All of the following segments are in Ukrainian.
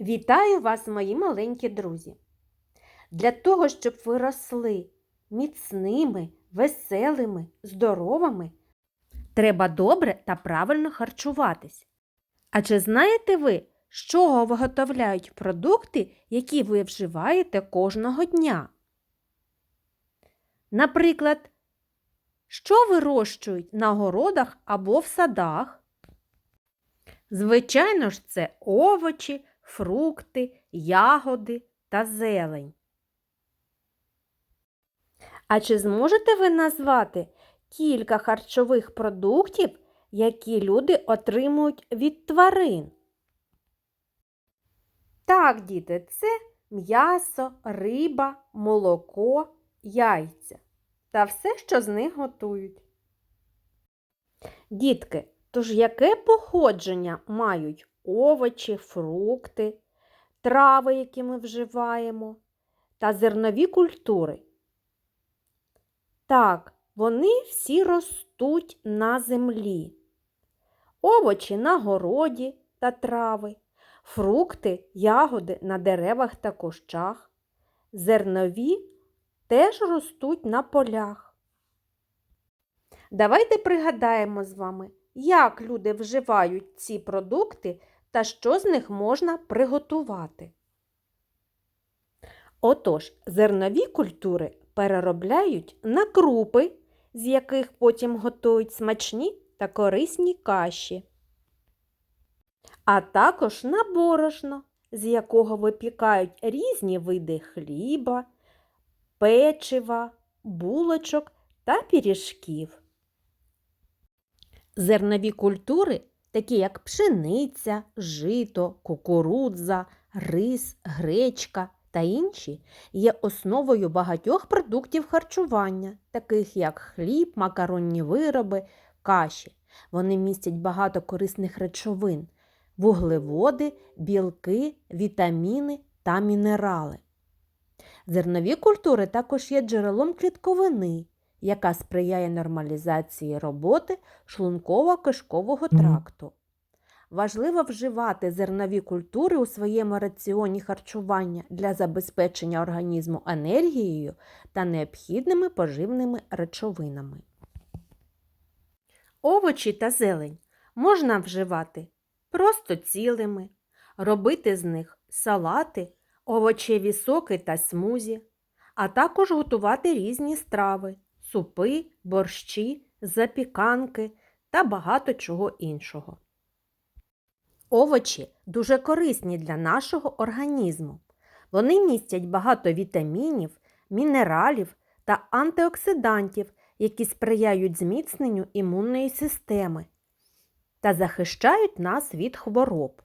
Вітаю вас, мої маленькі друзі! Для того, щоб ви росли міцними, веселими, здоровими, треба добре та правильно харчуватись. А чи знаєте ви, з чого виготовляють продукти, які ви вживаєте кожного дня? Наприклад, що вирощують на городах або в садах? Звичайно ж, це овочі, фрукти, ягоди та зелень. А чи зможете ви назвати кілька харчових продуктів, які люди отримують від тварин? Так, діти, це м'ясо, риба, молоко, яйця та все, що з них готують. Дітки, тож яке походження мають овочі, фрукти, трави, які ми вживаємо, та зернові культури? Так, вони всі ростуть на землі. Овочі на городі та трави, фрукти, ягоди на деревах та кущах, зернові теж ростуть на полях. Давайте пригадаємо з вами, як люди вживають ці продукти та що з них можна приготувати. Отож, зернові культури переробляють на крупи, з яких потім готують смачні та корисні каші, а також на борошно, з якого випікають різні види хліба, печива, булочок та пиріжків. Зернові культури, такі як пшениця, жито, кукурудза, рис, гречка та інші, є основою багатьох продуктів харчування, таких як хліб, макаронні вироби, каші. Вони містять багато корисних речовин, вуглеводи, білки, вітаміни та мінерали. Зернові культури також є джерелом клітковини, яка сприяє нормалізації роботи шлунково-кишкового тракту. Важливо вживати зернові культури у своєму раціоні харчування для забезпечення організму енергією та необхідними поживними речовинами. Овочі та зелень можна вживати просто цілими, робити з них салати, овочеві соки та смузі, а також готувати різні страви, супи, борщі, запіканки та багато чого іншого. Овочі дуже корисні для нашого організму. Вони містять багато вітамінів, мінералів та антиоксидантів, які сприяють зміцненню імунної системи та захищають нас від хвороб.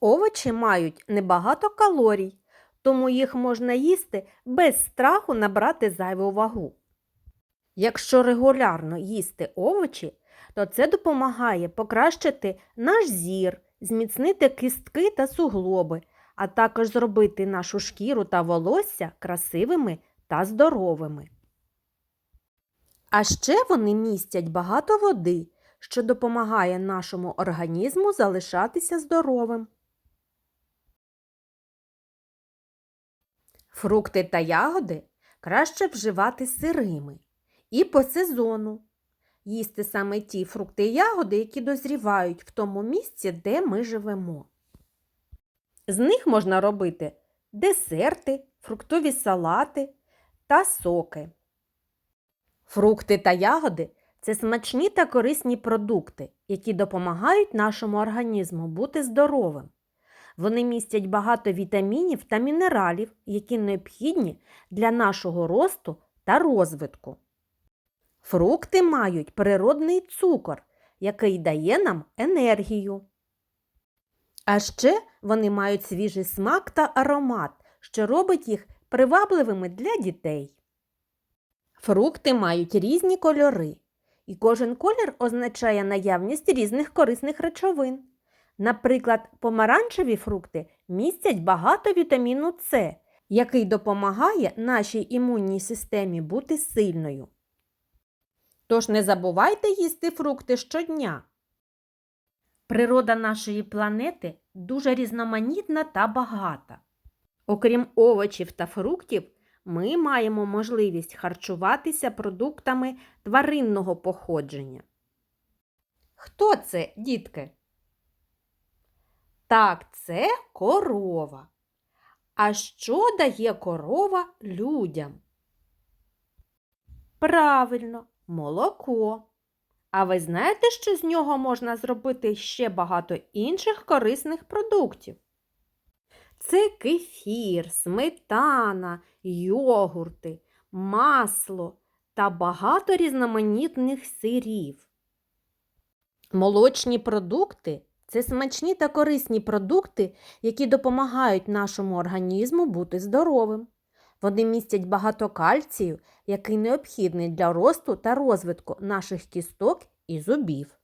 Овочі мають небагато калорій, тому їх можна їсти без страху набрати зайву вагу. Якщо регулярно їсти овочі, то це допомагає покращити наш зір, зміцнити кістки та суглоби, а також зробити нашу шкіру та волосся красивими та здоровими. А ще вони містять багато води, що допомагає нашому організму залишатися здоровим. Фрукти та ягоди краще вживати сирими і по сезону. Їсти саме ті фрукти і ягоди, які дозрівають в тому місці, де ми живемо. З них можна робити десерти, фруктові салати та соки. Фрукти та ягоди це смачні та корисні продукти, які допомагають нашому організму бути здоровим. Вони містять багато вітамінів та мінералів, які необхідні для нашого росту та розвитку. Фрукти мають природний цукор, який дає нам енергію. А ще вони мають свіжий смак та аромат, що робить їх привабливими для дітей. Фрукти мають різні кольори, і кожен колір означає наявність різних корисних речовин. Наприклад, помаранчеві фрукти містять багато вітаміну С, який допомагає нашій імунній системі бути сильною. Тож не забувайте їсти фрукти щодня. Природа нашої планети дуже різноманітна та багата. Окрім овочів та фруктів, ми маємо можливість харчуватися продуктами тваринного походження. Хто це, дітки? Так, це корова. А що дає корова людям? Правильно, молоко. А ви знаєте, що з нього можна зробити ще багато інших корисних продуктів? Це кефір, сметана, йогурти, масло та багато різноманітних сирів. Молочні продукти це смачні та корисні продукти, які допомагають нашому організму бути здоровим. Вони містять багато кальцію, який необхідний для росту та розвитку наших кісток і зубів.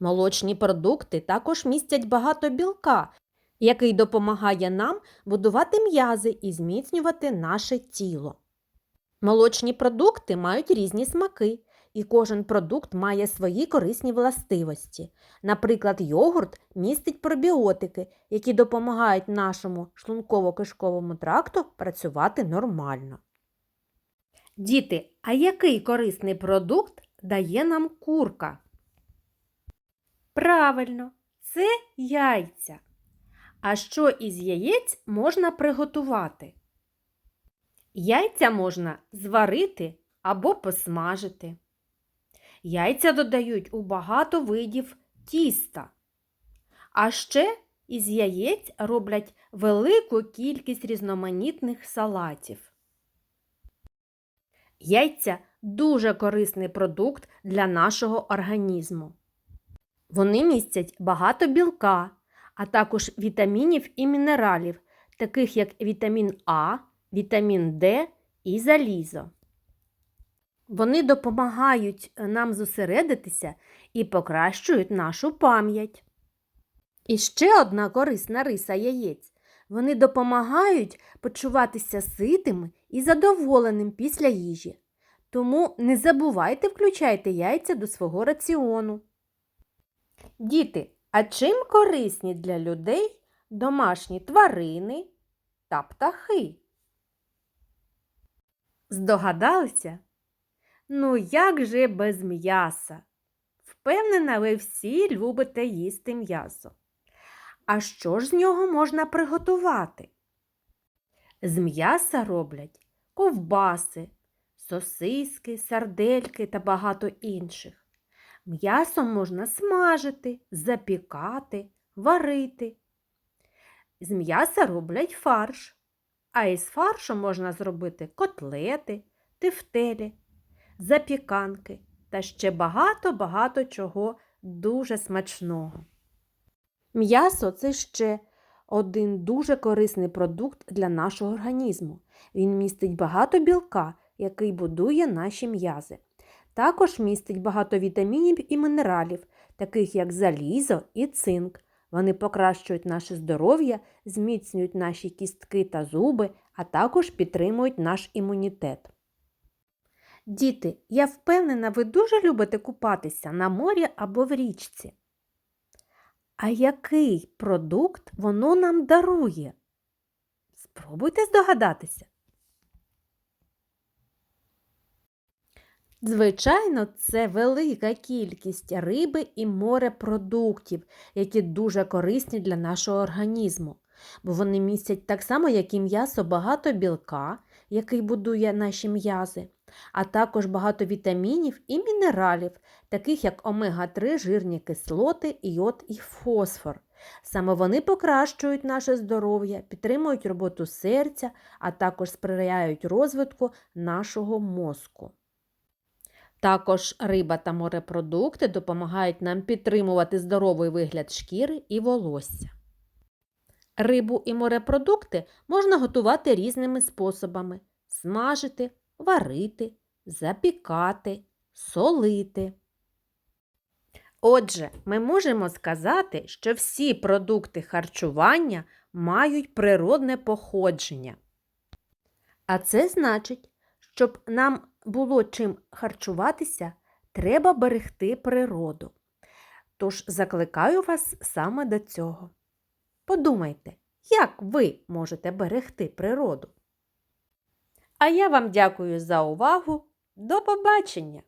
Молочні продукти також містять багато білка, який допомагає нам будувати м'язи і зміцнювати наше тіло. Молочні продукти мають різні смаки, і кожен продукт має свої корисні властивості. Наприклад, йогурт містить пробіотики, які допомагають нашому шлунково-кишковому тракту працювати нормально. Діти, а який корисний продукт дає нам курка? Правильно, це яйця. А що із яєць можна приготувати? Яйця можна зварити або посмажити. Яйця додають у багато видів тіста. А ще із яєць роблять велику кількість різноманітних салатів. Яйця дуже корисний продукт для нашого організму. Вони містять багато білка, а також вітамінів і мінералів, таких як вітамін А, вітамін Д і залізо. Вони допомагають нам зосередитися і покращують нашу пам'ять. І ще одна корисна риса яєць. Вони допомагають почуватися ситими і задоволеним після їжі. Тому не забувайте включайте яйця до свого раціону. Діти, а чим корисні для людей домашні тварини та птахи? Здогадалися? Ну, як же без м'яса? Впевнена, ви всі любите їсти м'ясо. А що ж з нього можна приготувати? З м'яса роблять ковбаси, сосиски, сардельки та багато інших. М'ясо можна смажити, запікати, варити. З м'яса роблять фарш, а із фаршу можна зробити котлети, тефтелі, запіканки та ще багато-багато чого дуже смачного. М'ясо це ще один дуже корисний продукт для нашого організму. Він містить багато білка, який будує наші м'язи. Також містить багато вітамінів і мінералів, таких як залізо і цинк. Вони покращують наше здоров'я, зміцнюють наші кістки та зуби, а також підтримують наш імунітет. Діти, я впевнена, ви дуже любите купатися на морі або в річці. А який продукт воно нам дарує? Спробуйте здогадатися. Звичайно, це велика кількість риби і морепродуктів, які дуже корисні для нашого організму, бо вони містять так само, як і м'ясо, багато білка, який будує наші м'язи, а також багато вітамінів і мінералів, таких як омега-3 жирні кислоти, йод і фосфор. Саме вони покращують наше здоров'я, підтримують роботу серця, а також сприяють розвитку нашого мозку. Також риба та морепродукти допомагають нам підтримувати здоровий вигляд шкіри і волосся. Рибу і морепродукти можна готувати різними способами: смажити, варити, запікати, солити. Отже, ми можемо сказати, що всі продукти харчування мають природне походження. А це значить, щоб нам було чим харчуватися, треба берегти природу. Тож закликаю вас саме до цього. Подумайте, як ви можете берегти природу. А я вам дякую за увагу. До побачення!